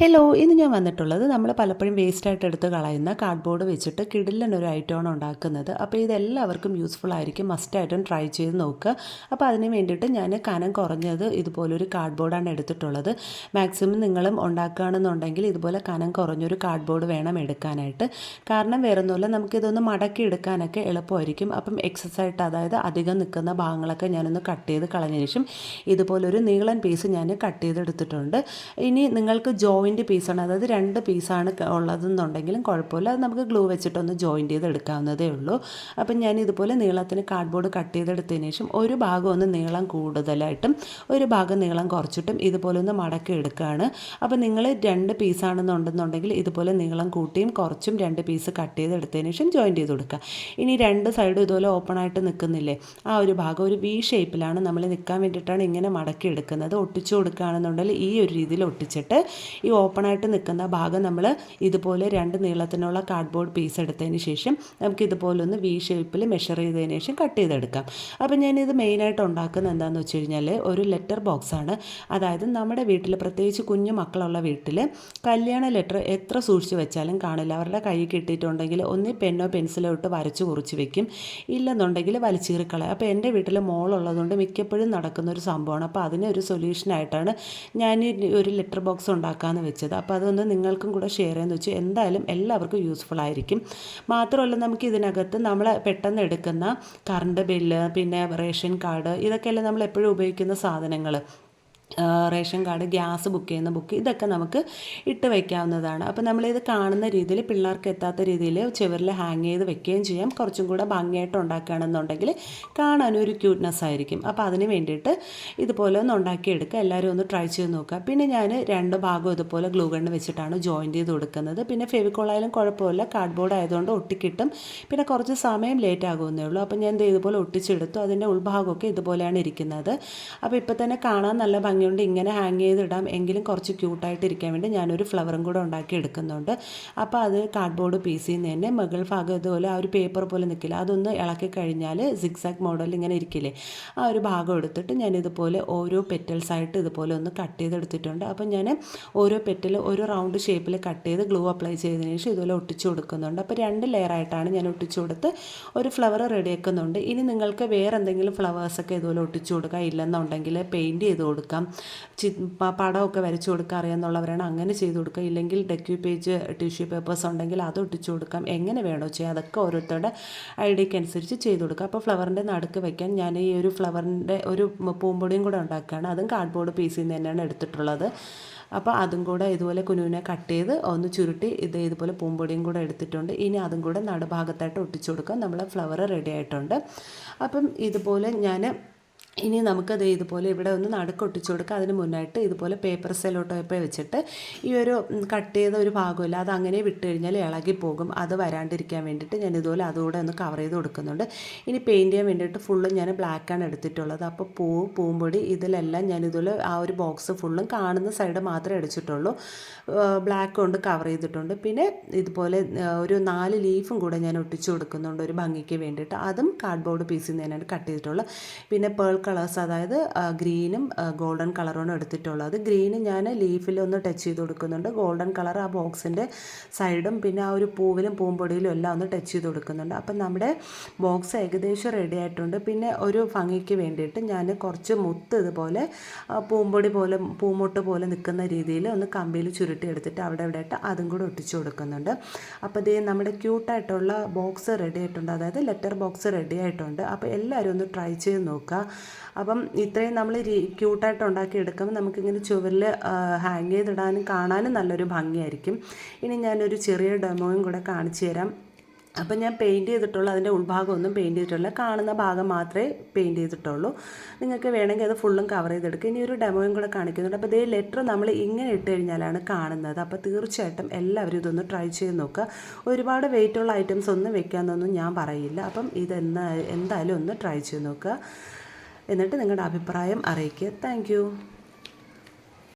Hello ഇന്ന് ഞാൻ വന്നിട്ടുള്ളത് നമ്മൾ പലപ്പോഴും വേസ്റ്റായിട്ട് എടുത്ത് കളയുന്ന കാർഡ്ബോർഡ് വെച്ചിട്ട് കിടിലൻ ഒരു ഐറ്റമാണ് ഉണ്ടാക്കുന്നത്. അപ്പോൾ ഇതെല്ലാവർക്കും യൂസ്ഫുൾ ആയിരിക്കും. മസ്റ്റായിട്ടും ട്രൈ ചെയ്ത് നോക്കുക. അപ്പോൾ അതിന് വേണ്ടിയിട്ട് ഞാൻ കനം കുറഞ്ഞത് ഇതുപോലൊരു കാർഡ്ബോർഡാണ് എടുത്തിട്ടുള്ളത്. മാക്സിമം നിങ്ങളും ഉണ്ടാക്കുകയാണെന്നുണ്ടെങ്കിൽ ഇതുപോലെ കനം കുറഞ്ഞൊരു കാർഡ്ബോർഡ് വേണം എടുക്കാനായിട്ട്. കാരണം വേറെ ഒന്നുമില്ല നമുക്കിതൊന്ന് മടക്കി എടുക്കാനൊക്കെ എളുപ്പമായിരിക്കും. അപ്പം എക്സസ് ആയിട്ട് അതായത് അധികം നിൽക്കുന്ന ഭാഗങ്ങളൊക്കെ ഞാനൊന്ന് കട്ട് ചെയ്ത് കളഞ്ഞ ശേഷം ഇതുപോലൊരു നീളൻ പീസ് ഞാൻ കട്ട് ചെയ്തെടുത്തിട്ടുണ്ട്. ഇനി നിങ്ങൾക്ക് ജോയിൻ ജോയിന്റ് പീസാണ് അതായത് രണ്ട് പീസാണ് ഉള്ളതെന്നുണ്ടെങ്കിലും കുഴപ്പമില്ല. അത് നമുക്ക് ഗ്ലൂ വെച്ചിട്ടൊന്ന് ജോയിന്റ് ചെയ്ത് എടുക്കാവുന്നതേ ഉള്ളൂ. അപ്പം ഞാൻ ഇതുപോലെ നീളത്തിന് കാർഡ്ബോർഡ് കട്ട് ചെയ്തെടുത്തതിന് ശേഷം ഒരു ഭാഗം ഒന്ന് നീളം കൂടുതലായിട്ടും ഒരു ഭാഗം നീളം കുറച്ചിട്ടും ഇതുപോലെ ഒന്ന് മടക്കി എടുക്കുകയാണ്. അപ്പോൾ നിങ്ങൾ രണ്ട് പീസാണെന്നുണ്ടെന്നുണ്ടെങ്കിൽ ഇതുപോലെ നീളം കൂട്ടിയും കുറച്ചും രണ്ട് പീസ് കട്ട് ചെയ്തെടുത്തതിന് ശേഷം ജോയിന്റ് ചെയ്ത് കൊടുക്കുക. ഇനി രണ്ട് സൈഡും ഇതുപോലെ ഓപ്പൺ ആയിട്ട് നിൽക്കുന്നില്ലേ? ആ ഒരു ഭാഗം ഒരു വി ഷേപ്പിലാണ് നമ്മൾ നിൽക്കാൻ വേണ്ടിയിട്ടാണ് ഇങ്ങനെ മടക്കി എടുക്കുന്നത്. ഒട്ടിച്ചു കൊടുക്കുകയാണെന്നുണ്ടെങ്കിൽ ഈ ഒരു രീതിയിൽ ഒട്ടിച്ചിട്ട് ഈ ഓപ്പണായിട്ട് നിൽക്കുന്ന ഭാഗം നമ്മൾ ഇതുപോലെ രണ്ട് നീളത്തിനുള്ള കാർഡ്ബോർഡ് പീസ് എടുത്തതിന് ശേഷം നമുക്ക് ഇതുപോലെ ഒന്ന് വി ഷേപ്പിൽ മെഷർ ചെയ്തതിന് ശേഷം കട്ട് ചെയ്തെടുക്കാം. അപ്പോൾ ഞാനിത് മെയിനായിട്ട് ഉണ്ടാക്കുന്നത് എന്താണെന്ന് വെച്ച് കഴിഞ്ഞാൽ ഒരു ലെറ്റർ ബോക്സാണ് അതായത് നമ്മുടെ വീട്ടിൽ പ്രത്യേകിച്ച് കുഞ്ഞു മക്കളുള്ള വീട്ടിൽ കല്യാണ ലെറ്റർ എത്ര സൂക്ഷിച്ച് വെച്ചാലും കാണില്ല. അവരുടെ കൈ കിട്ടിയിട്ടുണ്ടെങ്കിൽ ഒന്നി പെന്നോ പെൻസിലോ ഇട്ട് വരച്ച് കുറിച്ച് വെക്കും. ഇല്ലെന്നുണ്ടെങ്കിൽ വലിച്ചീറിക്കളയും. അപ്പോൾ എന്റെ വീട്ടിൽ മോളുള്ളതുകൊണ്ട് മിക്കപ്പോഴും നടക്കുന്ന ഒരു സംഭവമാണ്. അപ്പോൾ അതിനൊരു സൊല്യൂഷനായിട്ടാണ് ഞാൻ ഒരു ലെറ്റർ ബോക്സ് ഉണ്ടാക്കാമെന്ന് വെച്ചത്. അപ്പോൾ അതൊന്ന് നിങ്ങൾക്കും കൂടെ ഷെയർ ചെയ്യാമെന്ന് വെച്ചു. എന്തായാലും എല്ലാവർക്കും യൂസ്ഫുൾ ആയിരിക്കും. മാത്രമല്ല നമുക്ക് ഇതിനകത്ത് നമ്മൾ പെട്ടെന്ന് എടുക്കുന്ന കറണ്ട് ബില്ല് പിന്നെ റേഷൻ കാർഡ് ഇതൊക്കെയല്ലേ നമ്മൾ എപ്പോഴും ഉപയോഗിക്കുന്ന സാധനങ്ങൾ റേഷൻ കാർഡ് ഗ്യാസ് ബുക്ക് ചെയ്യുന്ന ബുക്ക് ഇതൊക്കെ നമുക്ക് ഇട്ട് വയ്ക്കാവുന്നതാണ് അപ്പോൾ നമ്മളിത് കാണുന്ന രീതിയിൽ പിള്ളേർക്ക് എത്താത്ത രീതിയിൽ ചുവരിൽ ഹാങ് ചെയ്ത് വെക്കുകയും ചെയ്യാം. കുറച്ചും കൂടെ ഭംഗിയായിട്ട് ഉണ്ടാക്കുകയാണെന്നുണ്ടെങ്കിൽ കാണാനും ഒരു ക്യൂട്ട്നെസ് ആയിരിക്കും. അപ്പോൾ അതിന് വേണ്ടിയിട്ട് ഇതുപോലെ ഒന്ന് ഉണ്ടാക്കിയെടുക്കുക. എല്ലാവരും ഒന്ന് ട്രൈ ചെയ്ത് നോക്കുക. പിന്നെ ഞാൻ രണ്ട് ഭാഗം ഇതുപോലെ ഗ്ലൂ ഗണ്ണ് വെച്ചിട്ടാണ് ജോയിന്റ് ചെയ്ത് കൊടുക്കുന്നത്. പിന്നെ ഫെവിക്കോളായാലും കുഴപ്പമില്ല. കാർഡ്ബോർഡ് ആയതുകൊണ്ട് ഒട്ടിക്കിട്ടും. പിന്നെ കുറച്ച് സമയം ലേറ്റ് ആകുമെന്നേ ഉള്ളൂ. അപ്പോൾ ഞാൻ ഇതുപോലെ ഒട്ടിച്ചെടുത്തു. അതിന്റെ ഉൾഭാഗമൊക്കെ ഇതുപോലെയാണ് ഇരിക്കുന്നത്. അപ്പോൾ ഇപ്പോൾ തന്നെ കാണാൻ നല്ല ഭംഗിയുണ്ട് ഇങ്ങനെ ഹാങ് ചെയ്തിടാം. എങ്കിലും കുറച്ച് ക്യൂട്ടായിട്ട് ഇരിക്കാൻ വേണ്ടി ഞാനൊരു ഫ്ലവറും കൂടെ ഉണ്ടാക്കി എടുക്കുന്നുണ്ട്. അപ്പോൾ അത് കാർഡ്ബോർഡ് പീസിൽ നിന്ന് തന്നെ മുകൾ ഭാഗം ഇതുപോലെ ആ ഒരു പേപ്പർ പോലെ നിൽക്കില്ല അതൊന്ന് ഇളക്കി കഴിഞ്ഞാൽ സിക്സാക് മോഡൽ ഇങ്ങനെ ഇരിക്കില്ലേ? ആ ഒരു ഭാഗം എടുത്തിട്ട് ഞാൻ ഇതുപോലെ ഓരോ പെറ്റൽസ് ആയിട്ട് ഇതുപോലെ ഒന്ന് കട്ട് ചെയ്തെടുത്തിട്ടുണ്ട്. അപ്പോൾ ഞാൻ ഓരോ പെറ്റൽ ഒരു റൗണ്ട് ഷേപ്പിൽ കട്ട് ചെയ്ത് ഗ്ലൂ അപ്ലൈ ചെയ്തതിന് ശേഷം ഇതുപോലെ ഒട്ടിച്ചു കൊടുക്കുന്നുണ്ട്. അപ്പോൾ രണ്ട് ലെയറായിട്ടാണ് ഞാൻ ഒട്ടിച്ചു കൊടുത്ത് ഒരു ഫ്ലവർ റെഡിയാക്കുന്നുണ്ട് ഇനി നിങ്ങൾക്ക് വേറെ എന്തെങ്കിലും ഫ്ലവേഴ്സൊക്കെ ഇതുപോലെ ഒട്ടിച്ചു കൊടുക്കുക ഇല്ലെന്നുണ്ടെങ്കിൽ പെയിന്റ് ചെയ്ത് കൊടുക്കാം. പടമൊക്കെ വരച്ചു കൊടുക്കുക അറിയാമെന്നുള്ളവരാണ് അങ്ങനെ ചെയ്തു കൊടുക്കുക. ഇല്ലെങ്കിൽ ഡെക്യൂ പേജ് ടിഷ്യൂ പേപ്പേഴ്സ് ഉണ്ടെങ്കിൽ അത് ഒട്ടിച്ചു കൊടുക്കാം. എങ്ങനെ വേണോ ചെയ്യാം. അതൊക്കെ ഓരോരുത്തരുടെ ഐഡിയക്ക് അനുസരിച്ച് ചെയ്തു കൊടുക്കുക. അപ്പോൾ ഫ്ലവറിന്റെ നടുക്ക് വയ്ക്കാൻ ഞാൻ ഈ ഒരു ഫ്ലവറിന്റെ ഒരു പൂമ്പൊടിയും കൂടെ ഉണ്ടാക്കുകയാണ്. അതും കാർഡ്ബോർഡ് പീസിൽ നിന്ന് തന്നെയാണ് എടുത്തിട്ടുള്ളത്. അപ്പോൾ അതും കൂടെ ഇതുപോലെ കുനുവിനെ കട്ട് ചെയ്ത് ഒന്ന് ചുരുട്ടി ഇത് ഇതുപോലെ പൂമ്പൊടിയും കൂടെ എടുത്തിട്ടുണ്ട്. ഇനി അതും കൂടെ നടുഭാഗത്തായിട്ട് ഒട്ടിച്ചു കൊടുക്കാം. നമ്മളെ ഫ്ലവർ റെഡി ആയിട്ടുണ്ട്. അപ്പം ഇതുപോലെ ഞാൻ ഇനി നമുക്കത് ഇതുപോലെ ഇവിടെ ഒന്ന് നടുക്കൊട്ടിച്ചു കൊടുക്കുക. അതിന് മുന്നായിട്ട് ഇതുപോലെ പേപ്പർ സെലോട്ടോ പേപ്പർ വെച്ചിട്ട് ഈ ഒരു കട്ട് ചെയ്ത ഒരു ഭാഗമില്ല. അത് അങ്ങനെ വിട്ട് കഴിഞ്ഞാൽ ഇളകി പോകും. അത് വരാണ്ടിരിക്കാൻ വേണ്ടിയിട്ട് ഞാൻ ഇതുപോലെ അതുകൂടെ ഒന്ന് കവർ ചെയ്ത് കൊടുക്കുന്നുണ്ട്. ഇനി പെയിന്റ് ചെയ്യാൻ വേണ്ടിയിട്ട് ഫുള്ളും ഞാൻ ബ്ലാക്കാണ് എടുത്തിട്ടുള്ളത്. അപ്പോൾ പൂ പൂമ്പൊടി ഇതിലെല്ലാം ഞാൻ ഇതുപോലെ ആ ഒരു ബോക്സ് ഫുള്ളും കാണുന്ന സൈഡ് മാത്രമേ അടിച്ചിട്ടുള്ളൂ. ബ്ലാക്ക് കൊണ്ട് കവർ ചെയ്തിട്ടുണ്ട്. പിന്നെ ഇതുപോലെ ഒരു നാല് ലീഫും കൂടെ ഞാൻ ഒട്ടിച്ചു കൊടുക്കുന്നുണ്ട് ഒരു ഭംഗിക്ക് വേണ്ടിയിട്ട്. അതും കാർഡ്ബോർഡ് പീസിൽ നിന്ന് തന്നെയാണ് കട്ട് ചെയ്തിട്ടുള്ളത്. പിന്നെ പേൾ കളേഴ്സ് അതായത് ഗ്രീനും ഗോൾഡൻ കളറുമാണ് എടുത്തിട്ടുള്ളത്. ഗ്രീന് ഞാൻ ലീഫിൽ ഒന്ന് ടച്ച് ചെയ്ത് കൊടുക്കുന്നുണ്ട്. ഗോൾഡൻ കളർ ആ ബോക്സിന്റെ സൈഡും പിന്നെ ആ ഒരു പൂവിലും പൂമ്പൊടിയിലും എല്ലാം ഒന്ന് ടച്ച് ചെയ്ത് കൊടുക്കുന്നുണ്ട്. അപ്പം നമ്മുടെ ബോക്സ് ഏകദേശം റെഡി ആയിട്ടുണ്ട്. പിന്നെ ഒരു ഭംഗിക്ക് വേണ്ടിയിട്ട് ഞാൻ കുറച്ച് മുത്ത് ഇതുപോലെ പൂമ്പൊടി പോലെ പൂമുട്ട് പോലെ നിൽക്കുന്ന രീതിയിൽ ഒന്ന് കമ്പിയിൽ ചുരുട്ടി എടുത്തിട്ട് അവിടെ ഇവിടെ ആയിട്ട് അതും കൂടെ ഒട്ടിച്ചു കൊടുക്കുന്നുണ്ട്. അപ്പോൾ ഇത് നമ്മുടെ ക്യൂട്ടായിട്ടുള്ള ബോക്സ് റെഡി ആയിട്ടുണ്ട്. അതായത് ലെറ്റർ ബോക്സ് റെഡി ആയിട്ടുണ്ട്. അപ്പോൾ എല്ലാവരും ഒന്ന് ട്രൈ ചെയ്ത് നോക്കുക. അപ്പം ഇത്രയും നമ്മൾ ക്യൂട്ടായിട്ട് ഉണ്ടാക്കി എടുക്കുമ്പോൾ നമുക്കിങ്ങനെ ചുവരിൽ ഹാങ് ചെയ്തിടാനും കാണാനും നല്ലൊരു ഭംഗിയായിരിക്കും. ഇനി ഞാനൊരു ചെറിയ ഡെമോയും കൂടെ കാണിച്ചു തരാം. അപ്പം ഞാൻ പെയിന്റ് ചെയ്തിട്ടുള്ളൂ അതിന്റെ ഉൾഭാഗമൊന്നും പെയിന്റ് ചെയ്തിട്ടില്ല. കാണുന്ന ഭാഗം മാത്രമേ പെയിന്റ് ചെയ്തിട്ടുള്ളൂ. നിങ്ങൾക്ക് വേണമെങ്കിൽ അത് ഫുള്ളും കവർ ചെയ്തെടുക്കുക ഇനി ഒരു ഡെമോയും കൂടെ കാണിക്കുന്നുണ്ട്. അപ്പോൾ ഇതേ ലെറ്റർ നമ്മൾ ഇങ്ങനെ ഇട്ട് കഴിഞ്ഞാലാണ് കാണുന്നത്. അപ്പോൾ തീർച്ചയായിട്ടും എല്ലാവരും ഇതൊന്ന് ട്രൈ ചെയ്ത് നോക്കുക. ഒരുപാട് വെയിറ്റുള്ള ഐറ്റംസ് ഒന്നും വെക്കാമെന്നൊന്നും ഞാൻ പറയില്ല. അപ്പം ഇത് എന്തായാലും ഒന്ന് ട്രൈ ചെയ്ത് നോക്കുക. എന്നിട്ട് നിങ്ങളുടെ അഭിപ്രായം അറിയിക്കുക. താങ്ക്